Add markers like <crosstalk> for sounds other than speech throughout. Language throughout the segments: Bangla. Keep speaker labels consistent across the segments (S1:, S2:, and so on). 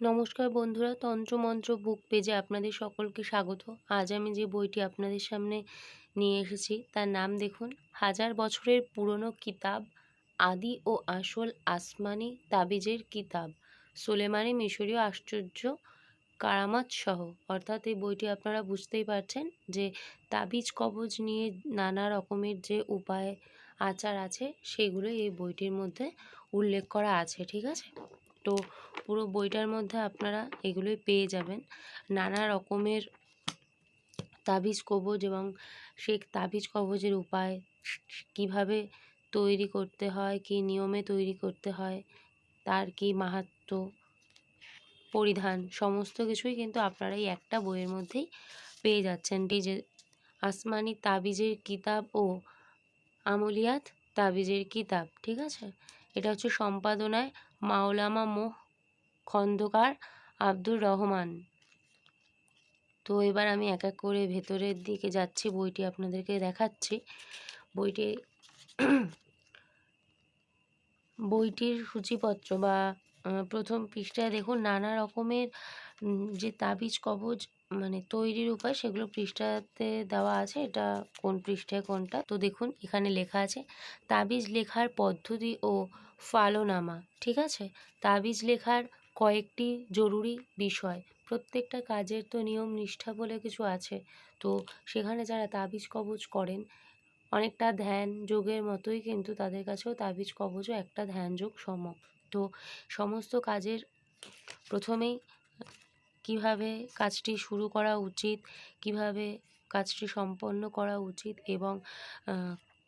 S1: নমস্কার বন্ধুরা, তন্ত্রমন্ত্র বুক পেজে আপনাদের সকলকে স্বাগত। আজ আমি যে বইটি আপনাদের সামনে নিয়ে এসেছি, তার নাম দেখুন, হাজার বছরের পুরনো কিতাব, আদি ও আসল আসমানি তাবিজের কিতাব, সোলেমানি মিশরীয় আশ্চর্য কারামাত সহ। অর্থাৎ এই বইটি আপনারা বুঝতেই পারছেন যে তাবিজ কবজ নিয়ে নানা রকমের যে উপায়, আচার আছে সেগুলো এই বইটির মধ্যে উল্লেখ করা আছে, ঠিক আছে? তো পুরো বইটার মধ্যে আপনারা এগুলোই পেয়ে যাবেন। নানা রকমের তাবিজ কবজ এবং সেই তাবিজ কবজের উপায়, কীভাবে তৈরি করতে হয়, কী নিয়মে তৈরি করতে হয়, তার কী মাহাত্ম্য পরিধান, সমস্ত কিছুই কিন্তু আপনারা এই একটা বইয়ের মধ্যেই পেয়ে যাচ্ছেন। যে আসমানি তাবিজের কিতাব ও আমলিয়াত তাবিজের কিতাব, ঠিক আছে? এটা হচ্ছে সম্পাদনায় মাওলামা মোহ খন্দকার আব্দুর রহমান। তো এবার আমি এক এক করে ভেতরের দিকে যাচ্ছি, বইটি আপনাদেরকে দেখাচ্ছি। বইটি <clears throat> বইটির সূচিপত্র বা প্রথম পৃষ্ঠায় দেখুন, নানা রকমের যে তাবিজ কবজ মানে তৈরির উপায়, সেগুলো পৃষ্ঠাতে দেওয়া আছে। এটা কোন পৃষ্ঠায় কোনটা? তো দেখুন, এখানে লেখা আছে, তাবিজ লেখার পদ্ধতি ও ফালোনামা, ঠিক আছে? তাবিজ লেখার কয়েকটি জরুরি বিষয়। প্রত্যেকটা কাজের তো নিয়ম নিষ্ঠা বলে কিছু আছে। তো সেখানে যারা তাবিজ কবজ করেন, অনেকটা ধ্যান যোগের মতোই কিন্তু তাদের কাছেও তাবিজ কবজও একটা ধ্যান যোগ সম তো সমস্ত কাজের প্রথমেই কীভাবে কাজটি শুরু করা উচিত, কীভাবে কাজটি সম্পন্ন করা উচিত এবং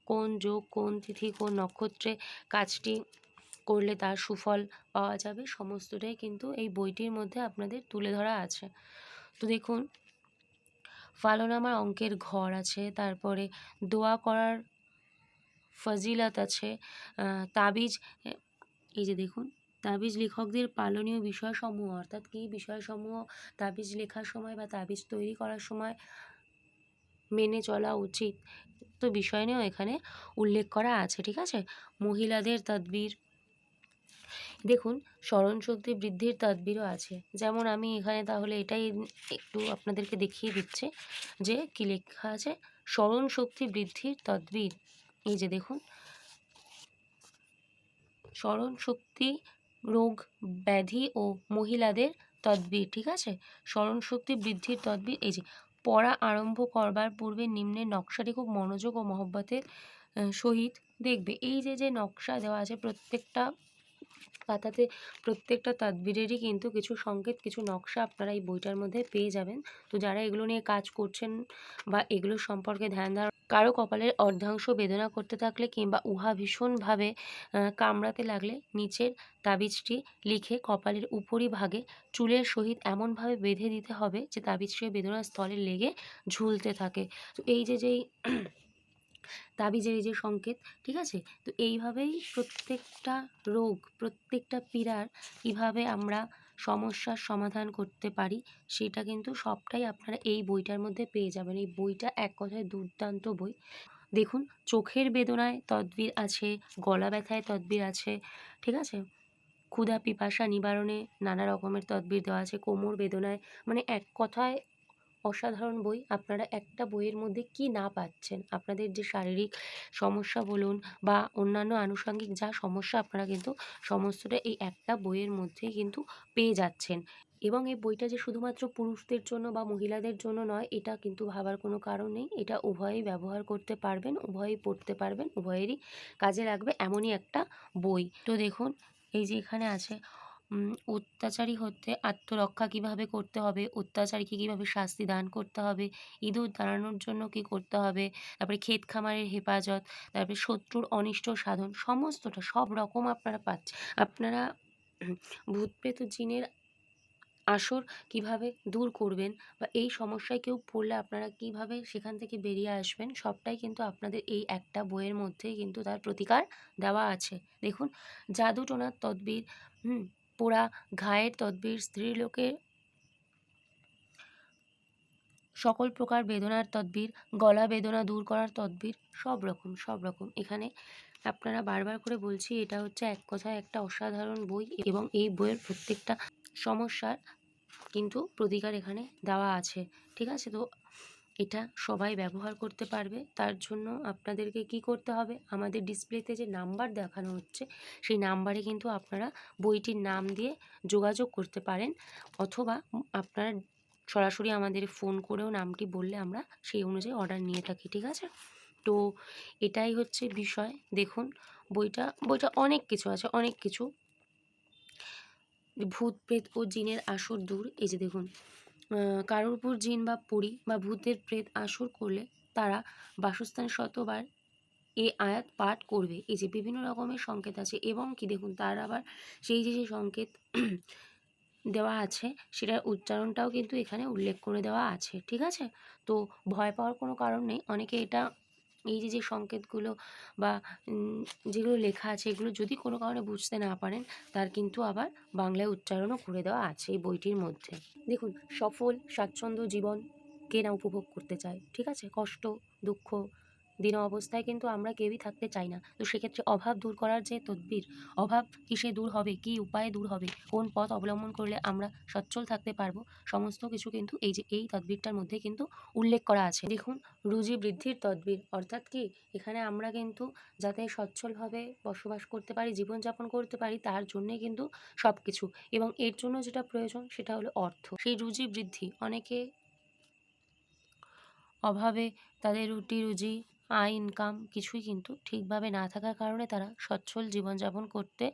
S1: কোন যোগ, কোন তিথি, কোন নক্ষত্রে কাজটি করলে তার সুফল পাওয়া যাবে, সমস্তটাই কিন্তু এই বইটির মধ্যে আপনাদের তুলে ধরা আছে। তো দেখুন, ফালনামার অঙ্কের ঘর আছে, তারপরে দোয়া করার ফজিলত আছে তাবিজ এই যে দেখুন, তাবিজ লেখকদের পালনীয় বিষয়সমূহ, অর্থাৎ কী বিষয়সমূহ, তাবিজ লেখার সময় বা তাবিজ তৈরি করার সময় মেনে চলা উচিত, তো বিষয় নিয়েও এখানে উল্লেখ করা আছে, ঠিক আছে? মহিলাদের তদবির দেখুন, স্মরণশক্তি বৃদ্ধির তদবিরও আছে। যেমন আমি এখানে তাহলে এটাই একটু আপনাদেরকে দেখিয়ে দিচ্ছে যে কী লেখা আছে? স্মরণশক্তি বৃদ্ধির তদবির এই যে দেখুন। স্মরণশক্তি রোগ ব্যাধি ও মহিলাদের তদবির ঠিক আছে? স্মরণশক্তি বৃদ্ধির তদবির এই যে পড়া আরম্ভ করবার পূর্বে নিম্নের নকশাটি খুব মনোযোগ ও মহব্বতের সহিত দেখবে। এই যে যে নকশা দেওয়া আছে প্রত্যেকটা পাতাতে প্রত্যেকটা তাদবিরেরই কিন্তু কিছু সংকেত, কিছু নকশা আপনারা এই বইটার মধ্যে পেয়ে যাবেন। তো যারা এগুলো নিয়ে কাজ করছেন বা এগুলো সম্পর্কে ধ্যান দেওয়ার, কারও কপালের অর্ধাংশ বেদনা করতে থাকলে কিংবা উহা ভীষণভাবে কামড়াতে লাগলে নিচের তাবিজটি লিখে কপালের উপরি ভাগে চুলের সহিত এমনভাবে বেঁধে দিতে হবে যে তাবিজটি বেদনার স্থলে লেগে ঝুলতে থাকে। তো এই যে যেই তাবিজের এই যে সংকেত, ঠিক আছে? তো এইভাবেই প্রত্যেকটা রোগ, প্রত্যেকটা পীড়ার কীভাবে আমরা সমস্যার সমাধান করতে পারি, সেটা কিন্তু সবটাই আপনারা এই বইটার মধ্যে পেয়ে যাবেন। এই বইটা এক কথায় দুর্দান্ত বই। দেখুন, চোখের বেদনায় তদবির আছে, গলা ব্যথায় তদবির আছে, ঠিক আছে? ক্ষুধা, পিপাসা নিবারণে নানা রকমের তদবির দেওয়া আছে, কোমর বেদনায় মানে এক কথায় অসাধারণ বই। আপনারা একটা বইয়ের মধ্যে কি না পাচ্ছেন? আপনাদের যে শারীরিক সমস্যা বলুন বা অন্যান্য আনুষঙ্গিক যা সমস্যা, আপনারা কিন্তু সমস্তটা এই একটা বইয়ের মধ্যেই কিন্তু পেয়ে যাচ্ছেন। এবং এই বইটা যে শুধুমাত্র পুরুষদের জন্য বা মহিলাদের জন্য নয়, এটা কিন্তু ভাবার কোনো কারণ নেই। এটা উভয়েই ব্যবহার করতে পারবেন, উভয়েই পড়তে পারবেন, উভয়েরই কাজে লাগবে এমনই একটা বই। তো দেখুন, এই যে এখানে আছে অত্যাচারী হতে আত্মরক্ষা কীভাবে করতে হবে? অত্যাচারীকে কীভাবে শাস্তি দান করতে হবে? ইঁদুর দাঁড়ানোর জন্য কী করতে হবে? তারপরে ক্ষেত খামারের হেফাজত, তারপরে শত্রুর অনিষ্ট সাধন, সমস্তটা, সব রকম আপনারা পাচ্ছেন। আপনারা ভূত প্রেত জিনের আসর কীভাবে দূর করবেন বা এই সমস্যায় কেউ পড়লে আপনারা কীভাবে সেখান থেকে বেরিয়ে আসবেন, সবটাই কিন্তু আপনাদের এই একটা বইয়ের মধ্যেই কিন্তু তার প্রতিকার দেওয়া আছে। দেখুন জাদু টোনার তদবির, হুম পোড়া ঘায়ের তদবির স্ত্রীলোকের সকল প্রকার বেদনার তদবির, গলা বেদনা দূর করার তদবির, সব রকম সব রকম। এখানে আপনারা বারবার করে বলছি, এটা হচ্ছে এক কথায় একটা অসাধারণ বই এবং এই বইয়ের প্রত্যেকটা সমস্যার কিন্তু প্রতিকার এখানে দেওয়া আছে। ঠিক আছে? তো এটা সবাই ব্যবহার করতে পারবে। তার জন্য আপনাদেরকে কি করতে হবে? আমাদের ডিসপ্লেতে যে নাম্বার দেখানো হচ্ছে, সেই নাম্বারে কিন্তু আপনারা বইটির নাম দিয়ে যোগাযোগ করতে পারেন। অথবা আপনারা সরাসরি আমাদের ফোন করেও নামটি বললে আমরা সেই অনুযায়ী অর্ডার নিয়ে থাকি, ঠিক আছে? তো এটাই হচ্ছে বিষয়। দেখুন, বইটা বইটা অনেক কিছু আছে, অনেক কিছু। ভূত প্রেত ও জিনের আসর দূর, এই যে দেখুন। কারোর উপর জিন বা পরী বা ভূতের প্রেত আসর করলে তারা বাসস্থান শতবার এ আয়াত পাঠ করবে। এই যে বিভিন্ন রকমের সংকেত আছে এবং কি দেখুন, তার আবার সেই যে সংকেত <clears throat> দেওয়া আছে, সেটার উচ্চারণটাও কিন্তু এখানে উল্লেখ করে দেওয়া আছে, ঠিক আছে? তো ভয় পাওয়ার কোনো কারণ নেই। অনেকে এটা এই যে যে সংকেতগুলো বা যেগুলো লেখা আছে, এগুলো যদি কোনো কারণে বুঝতে না পারেন, তার কিন্তু আবার বাংলায় উচ্চারণও করে দেওয়া আছে এই বইটির মধ্যে। দেখুন, সফল, স্বাচ্ছন্দ্য জীবন কে না উপভোগ করতে চায়? ঠিক আছে? কষ্ট, দুঃখ দিন অবস্থায় কিন্তু আমরা কেউই থাকতে চাই না। তো সেক্ষেত্রে অভাব দূর করার যে তদবির, অভাব কিসে দূর হবে, কি উপায়ে দূর হবে, কোন পথ অবলম্বন করলে আমরা সচ্ছল থাকতে পারব, সমস্ত কিছু কিন্তু এই যে, এই তদবিরটার মধ্যে কিন্তু উল্লেখ করা আছে। দেখুন, রুজি বৃদ্ধির তদবির, অর্থাৎ কি? এখানে আমরা কিন্তু যাতে সচ্ছলভাবে বসবাস করতে পারি, জীবনযাপন করতে পারি, তার জন্যে কিন্তু সব কিছু এবং এর জন্য যেটা প্রয়োজন, সেটা হলো অর্থ। সেই রুজি বৃদ্ধি, অনেকে অভাবে তাদের রুটি, রুজি আয় ইনকাম কিছুই কিন্তু ঠিকভাবে না থাকার কারণে তারা সচ্ছল জীবনযাপন করতে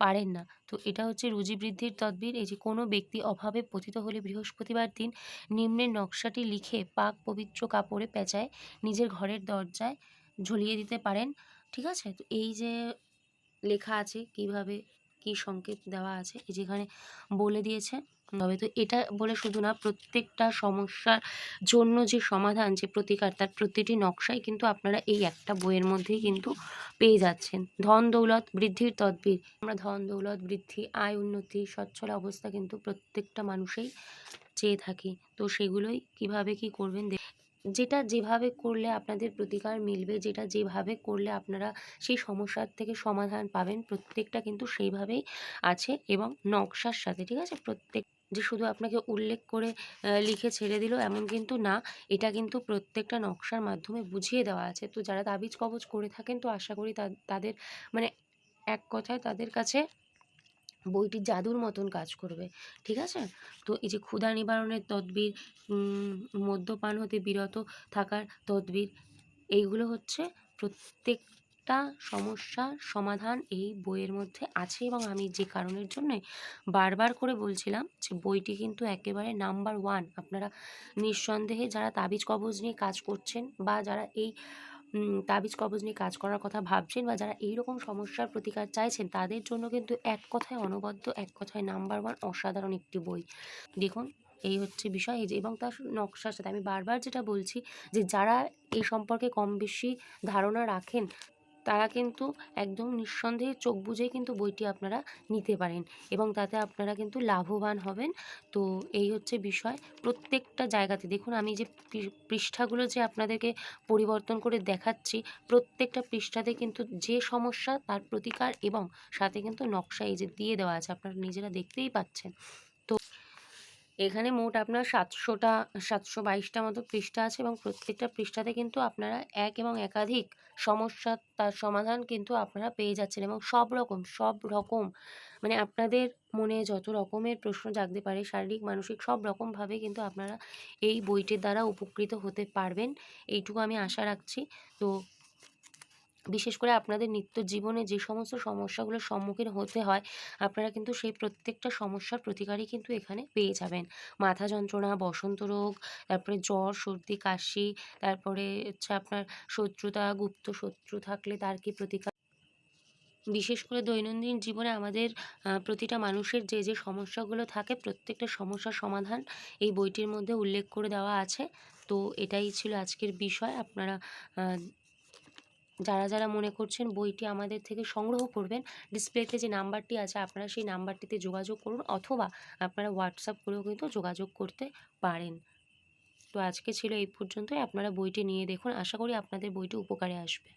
S1: পারেন না। তো এটা হচ্ছে রুজি বৃদ্ধির তদবির। এই যে কোনো ব্যক্তি অভাবে পতিত হলে বৃহস্পতিবার দিন নিম্নের নকশাটি লিখে পাক পবিত্র কাপড়ে পেঁচায় নিজের ঘরের দরজায় ঝুলিয়ে দিতে পারেন, ঠিক আছে? তো এই যে লেখা আছে কীভাবে কি সংকেত দেওয়া আছে যেখানে বলে দিয়েছে। তবে তো এটা বলে শুধু না, প্রত্যেকটা সমস্যার জন্য যে সমাধান, যে প্রতিকার, তার প্রতিটি নকশাই কিন্তু আপনারা এই একটা বইয়ের মধ্যেই কিন্তু পেয়ে যাচ্ছেন। ধন দৌলত, বৃদ্ধির তদবির। আমরা ধন দৌলত, বৃদ্ধি, আয় উন্নতি, সচ্ছল অবস্থা কিন্তু প্রত্যেকটা মানুষেই চেয়ে থাকি। তো সেগুলোই কীভাবে কি করবেন যেটা যেভাবে করলে আপনাদের প্রতিকার মিলবে, যেটা যেভাবে করলে আপনারা সেই সমস্যার থেকে সমাধান পাবেন, প্রত্যেকটা কিন্তু সেইভাবেই আছে এবং নকশার সাথে, ঠিক আছে? প্রত্যেক যে শুধু আপনাকে উল্লেখ করে লিখে ছেড়ে দিল এমন কিন্তু না। এটা কিন্তু প্রত্যেকটা নকশার মাধ্যমে বুঝিয়ে দেওয়া আছে। তো যারা তাবিজ কবজ করে থাকেন, তো আশা করি তাদের মানে এক কথায় তাদের কাছে বইটি জাদুর মতন কাজ করবে। ঠিক আছে? তো এই যে ক্ষুধা নিবারণের তদবির মদ্যপান হতে বিরত থাকার তদবির, এইগুলো হচ্ছে প্রত্যেকটা সমস্যার সমাধান এই বইয়ের মধ্যে আছে এবং আমি যে কারণের জন্য বারবার করে বলছিলাম যে বইটি কিন্তু একেবারে নাম্বার ওয়ান। আপনারা নিঃসন্দেহে যারা তাবিজ কবজ নিয়ে কাজ করছেন বা যারা এই তাবিজ কবজ নিয়ে কাজ করার কথা ভাবছেন বা যারা এই রকম সমস্যার প্রতিকার চাইছেন, তাদের জন্য কিন্তু এক কথায় অনবদ্য, এক কথায় নাম্বার ওয়ান অসাধারণ একটি বই। দেখুন, এই হচ্ছে বিষয়। যে, এবং তার নকশার সাথে আমি বারবার যেটা বলছি যে যারা এই সম্পর্কে কম বেশি ধারণা রাখেন তারা কিন্তু একদম নিঃসন্দেহে চোখ বুঝেই কিন্তু বইটি আপনারা নিতে পারেন এবং তাতে আপনারা কিন্তু লাভবান হবেন। তো এই হচ্ছে বিষয়। প্রত্যেকটা জায়গাতে দেখুন, আমি যে পৃষ্ঠাগুলো যে আপনাদেরকে পরিবর্তন করে দেখাচ্ছি, প্রত্যেকটা পৃষ্ঠাতে কিন্তু যে সমস্যা তার প্রতিকার এবং সাথে কিন্তু নকশা এই যে দিয়ে দেওয়া আছে, আপনারা নিজেরা দেখতেই পাচ্ছেন। তো এখানে মোট আপনার সাতশোটা সাতশো বাইশটা মতো পৃষ্ঠা আছে এবং প্রত্যেকটা পৃষ্ঠাতে কিন্তু আপনারা এক এবং একাধিক সমস্যা তার সমাধান কিন্তু আপনারা পেয়ে যাচ্ছেন এবং সব রকম সব রকম মানে আপনাদের মনে যত রকমের প্রশ্ন জাগতে পারে, শারীরিক, মানসিক সব রকমভাবে কিন্তু আপনারা এই বইটির দ্বারা উপকৃত হতে পারবেন। এইটুকু আমি আশা রাখছি। তো বিশেষ করে আপনাদের নিত্য জীবনে যে সমস্ত সমস্যাগুলোর সম্মুখীন হতে হয়, আপনারা কিন্তু সেই প্রত্যেকটা সমস্যার প্রতিকারই কিন্তু এখানে পেয়ে যাবেন। মাথা যন্ত্রণা, বসন্ত রোগ, তারপরে জ্বর, সর্দি, কাশি, তারপরে হচ্ছে আপনার শত্রুতা, গুপ্ত শত্রু থাকলে তার কি প্রতিকার? বিশেষ করে দৈনন্দিন জীবনে আমাদের প্রতিটা মানুষের যে যে সমস্যাগুলো থাকে, প্রত্যেকটা সমস্যার সমাধান এই বইটির মধ্যে উল্লেখ করে দেওয়া আছে। তো এটাই ছিল আজকের বিষয়। আপনারা যারা যারা মনে করছেন বইটি আমাদের থেকে সংগ্রহ করবেন ডিসপ্লেতে যে নাম্বারটি আছে আপনারা সেই নাম্বারটিতে যোগাযোগ করুন অথবা আপনারা হোয়াটসঅ্যাপ করেও কিন্তু যোগাযোগ করতে পারেন। তো আজকে ছিল এই পর্যন্তই। আপনারা বইটি নিয়ে দেখুন। আশা করি আপনাদের বইটি উপকারে আসবে।